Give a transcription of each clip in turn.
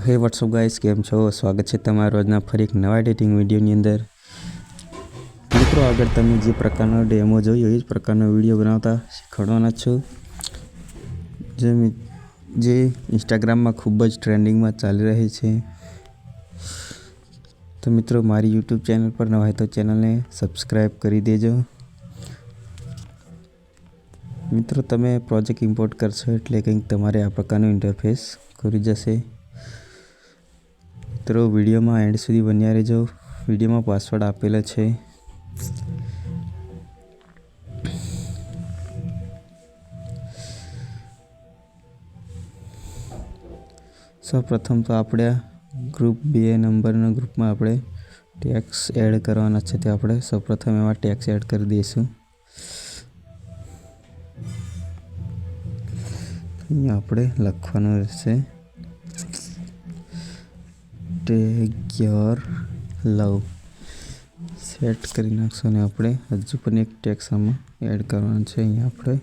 તો હે WhatsApp guys કેમ છો? સ્વાગત છે તમારું આજના ફરી એક નવા ડેટિંગ વિડીયોની અંદર. મિત્રો, આગળ તમે જે પ્રકારનો ડેમો જોયો, એ જ પ્રકારનો વીડિયો બનાવતા શીખવાડવાના છો. જે જે ઇન્સ્ટાગ્રામમાં ખૂબ જ ટ્રેન્ડિંગમાં ચાલી રહી છે. તો મિત્રો, મારી યુટ્યુબ ચેનલ પર નવા તો ચેનલને સબસ્ક્રાઈબ કરી દેજો. મિત્રો, તમે પ્રોજેક્ટ ઇમ્પોર્ટ કરશો એટલે કંઈક તમારે આ પ્રકારનું ઇન્ટરફેસ ખુલી જશે. મિત્રો, વિડીયોમાં એન્ડ સુધી બન્યા રહેજો. વિડીયોમાં પાસવર્ડ આપેલો છે. સૌપ્રથમ તો આપણે ગ્રુપ બે નંબરના ગ્રુપમાં આપણે ટેક્સ એડ કરવાના છે તે આપણે. સૌપ્રથમ એમાં ટેક્સ એડ કરી દઈશું. અહીંયા આપણે લખવાનું રહેશે. Take your love. સેટ કરી નાખશું અને આપણે હજુ પણ એક ટેક્સ આમાં એડ કરવાનું છે. અહીંયા આપણે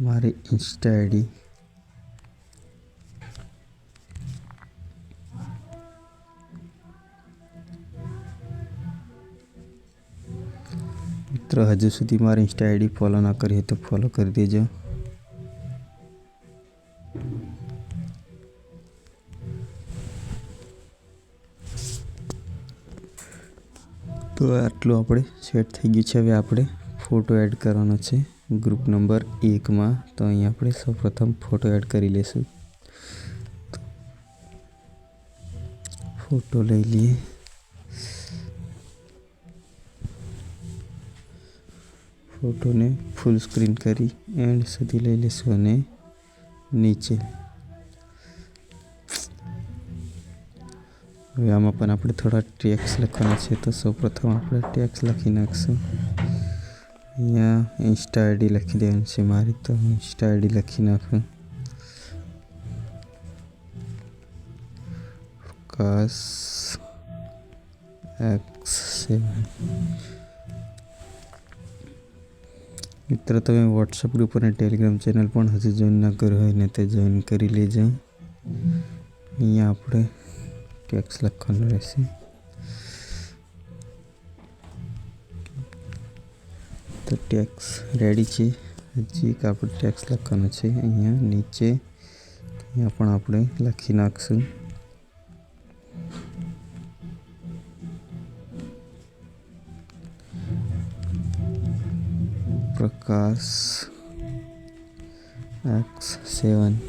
મારી ઇન્સ્ટા આઈડી મિત્રો, હજુ સુધી મારી ઇન્સ્ટા આઈડી ફોલો ના કરી હોય તો ફોલો કરી દેજો. તો આટલું આપણે સેટ થઈ ગયું છે. હવે આપણે ફોટો એડ કરવાનો છે. ગ્રુપ નંબર એકમાં તો અહીં આપણે સૌપ્રથમ ફોટો એડ કરી લઈશું. ફોટો લઈ લઈએ. ફોટોને ફૂલ સ્ક્રીન કરી એન્ડ સુધી લઈ લઈશું અને નીચે. હવે આમાં પણ આપણે થોડા ટેક્સ લખવાના છે. તો સૌપ્રથમ આપણે ટેક્સ લખી નાખશું. અહીંયા ઇન્સ્ટા આઈડી લખી દેવાની છે મારી. તો હું ઇન્સ્ટા આઈડી લખી નાખું. Prakash X seven. મિત્ર, તમે વોટ્સઅપ ગ્રુપ અને ટેલિગ્રામ ચેનલ પણ હજી જોઈન ના કર્યું હોય ને તે જોઈન કરી લેજો. અહીંયા આપણે ટેક્સ લખવાનું રહેશે તો ટેક્સ રેડી છે હજી એક આપણે ટેક્સ લખવાનો છે અહીંયા નીચે અહીંયા પણ આપણે લખી નાખશું પ્રકાશ એક્સ સેવન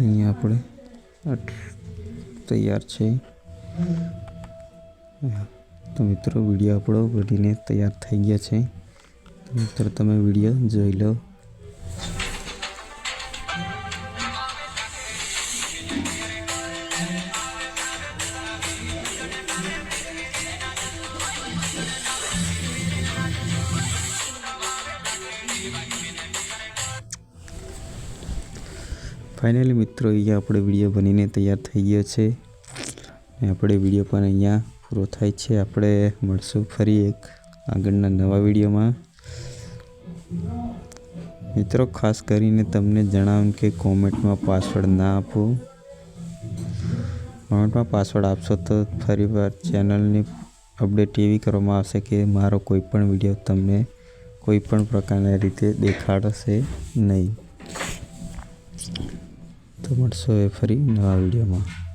અહીંયા આપણે તૈયાર છે. તો મિત્રો, વીડિયો આપણો બનીને તૈયાર થઈ ગયા છે. તો મિત્રો, તમે વીડિયો જોઈ લો. ફાઇનલી મિત્રો, અહીંયા આપણે વીડિયો બનીને તૈયાર થઈ ગયો છે. આપણે વીડિયો પણ અહીંયા પૂરો થાય છે. આપણે મળશું ફરી એક આગળના નવા વિડીયોમાં મિત્રો, ખાસ કરીને તમને જણાવું કે કોમેન્ટમાં પાસવર્ડ ના આપો. કોમેન્ટમાં પાસવર્ડ આપશો તો ફરીવાર ચેનલની અપડેટ એવી કરવામાં આવશે કે મારો કોઈ પણ વીડિયો તમને કોઈ પણ પ્રકારના રીતે દેખાડશે નહીં. તો મળશો એ ફરી નવા વિડીયોમાં.